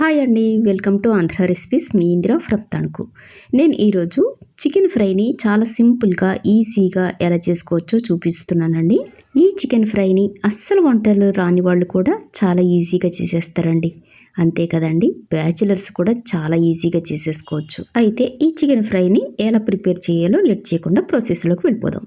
Hi అండి welcome to Andhra recipes. మీ Indira from Tanuku. నేను ఈరోజు చికెన్ ఫ్రైని చాలా సింపుల్గా ఈజీగా ఎలా చేసుకోవచ్చో చూపిస్తున్నానండి. ఈ చికెన్ ఫ్రైని అస్సలు వంటలు రాని వాళ్ళు కూడా చాలా ఈజీగా చేసేస్తారండి. అంతే కదండి బ్యాచిలర్స్ కూడా చాలా ఈజీగా చేసేసుకోవచ్చు. అయితే ఈ చికెన్ ఫ్రైని ఎలా ప్రిపేర్ చేయాలో లెట్ చేయకుండా ప్రాసెస్లోకి వెళ్ళిపోదాం.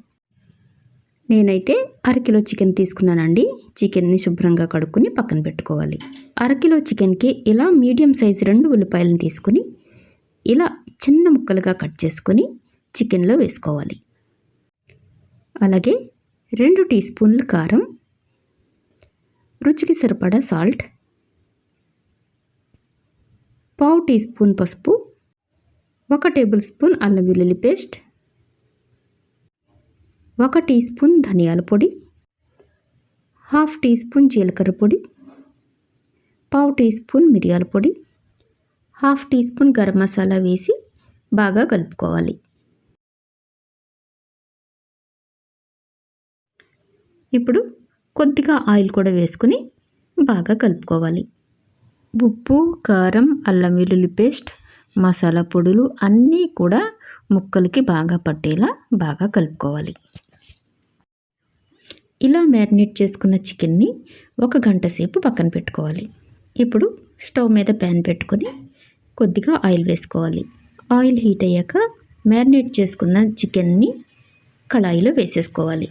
నేనైతే అరకిలో చికెన్ తీసుకున్నానండి. చికెన్ని శుభ్రంగా కడుక్కుని పక్కన పెట్టుకోవాలి. అరకిలో చికెన్కి ఇలా మీడియం సైజు రెండు ఉల్లిపాయలను తీసుకుని ఇలా చిన్న ముక్కలుగా కట్ చేసుకొని చికెన్లో వేసుకోవాలి. అలాగే రెండు టీ స్పూన్లు కారం రుచికి సరిపడా సాల్ట్ పావు టీ స్పూన్ పసుపు ఒక టేబుల్ స్పూన్ అల్లం వెల్లుల్లి పేస్ట్ ఒక టీ స్పూన్ ధనియాల పొడి హాఫ్ టీ స్పూన్ జీలకర్ర పొడి పావు టీ స్పూన్ మిరియాల పొడి half tea spoon garam masala వేసి బాగా కలుపుకోవాలి. ఇప్పుడు కొద్దిగా ఆయిల్ కూడా వేసుకుని బాగా కలుపుకోవాలి. ఉప్పు కారం అల్లం వెల్లుల్లి పేస్ట్ మసాలా పొడులు అన్నీ కూడా ముక్కలకి బాగా పట్టేలా బాగా కలుపుకోవాలి. ఇలా మ్యారినేట్ చేసుకున్న చికెన్ని ఒక గంట సేపు పక్కన పెట్టుకోవాలి. ఇప్పుడు స్టవ్ మీద ప్యాన్ పెట్టుకొని కొద్దిగా ఆయిల్ వేసుకోవాలి. ఆయిల్ హీట్ అయ్యాక మ్యారినేట్ చేసుకున్న చికెన్ని కళాయిలో వేసేసుకోవాలి.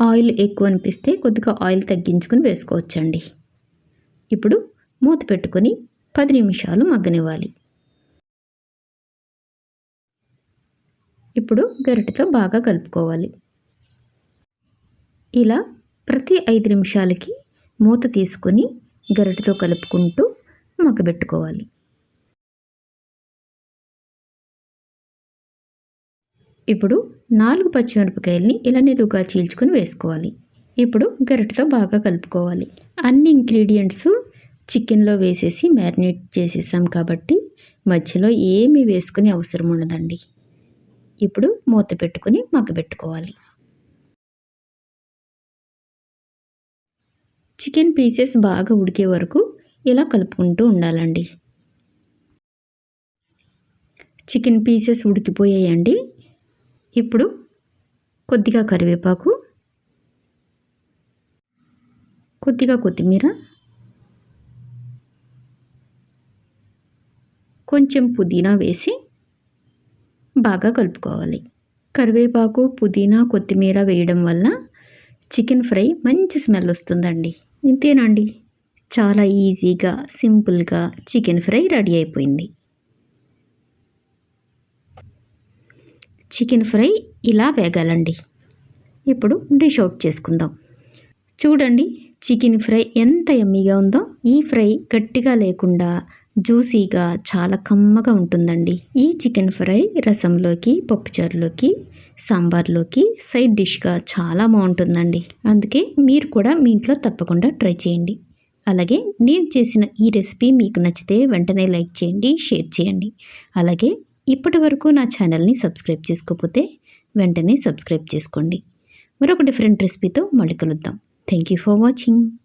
ఆయిల్ ఎక్కువ అనిపిస్తే కొద్దిగా ఆయిల్ తగ్గించుకుని వేసుకోవచ్చండి. ఇప్పుడు మూత పెట్టుకొని పది నిమిషాలు మగ్గనివ్వాలి. ఇప్పుడు గరిటతో బాగా కలుపుకోవాలి. ఇలా ప్రతి ఐదు నిమిషాలకి మూత తీసుకొని గరిటతో కలుపుకుంటూ మగ్గబెట్టుకోవాలి. ఇప్పుడు నాలుగు పచ్చిమిరపకాయల్ని ఇలా నిలువుగా చీల్చుకొని వేసుకోవాలి. ఇప్పుడు గరిటతో బాగా కలుపుకోవాలి. అన్ని ఇంగ్రీడియంట్స్ చికెన్లో వేసేసి మ్యారినేట్ చేసేసాం కాబట్టి మధ్యలో ఏమీ వేసుకునే అవసరం ఉండదండి. ఇప్పుడు మూత పెట్టుకుని మగ్గబెట్టుకోవాలి. చికెన్ పీసెస్ బాగా ఉడికే వరకు ఇలా కలుపుకుంటూ ఉండాలండి. చికెన్ పీసెస్ ఉడికిపోయాయండి. ఇప్పుడు కొద్దిగా కరివేపాకు కొద్దిగా కొత్తిమీర కొంచెం పుదీనా వేసి బాగా కలుపుకోవాలి. కరివేపాకు పుదీనా కొత్తిమీర వేయడం వల్ల చికెన్ ఫ్రై మంచి స్మెల్ వస్తుందండి. ఇంతేనండి. చాలా ఈజీగా సింపుల్గా చికెన్ ఫ్రై రెడీ అయిపోయింది. చికెన్ ఫ్రై ఇలా వేగాలండి. ఇప్పుడు డిష్ అవుట్ చేసుకుందాం. చూడండి చికెన్ ఫ్రై ఎంత ఎమ్మీగా ఉందో ఈ ఫ్రై గట్టిగా లేకుండా జ్యూసీగా చాలా కమ్మగా ఉంటుందండి. ఈ చికెన్ ఫ్రై రసంలోకి పప్పుచారులోకి సాంబార్లోకి సైడ్ డిష్గా చాలా బాగుంటుందండి. అందుకే మీరు కూడా మీ ఇంట్లో తప్పకుండా ట్రై చేయండి. అలాగే నేను చేసిన ఈ రెసిపీ మీకు నచ్చితే వెంటనే లైక్ చేయండి షేర్ చేయండి. అలాగే ఇప్పటి వరకు నా ఛానల్ని సబ్స్క్రైబ్ చేసుకోకపోతే వెంటనే సబ్స్క్రైబ్ చేసుకోండి. మరొక డిఫరెంట్ రెసిపీతో మళ్ళీ కలుద్దాం. Thank you for watching.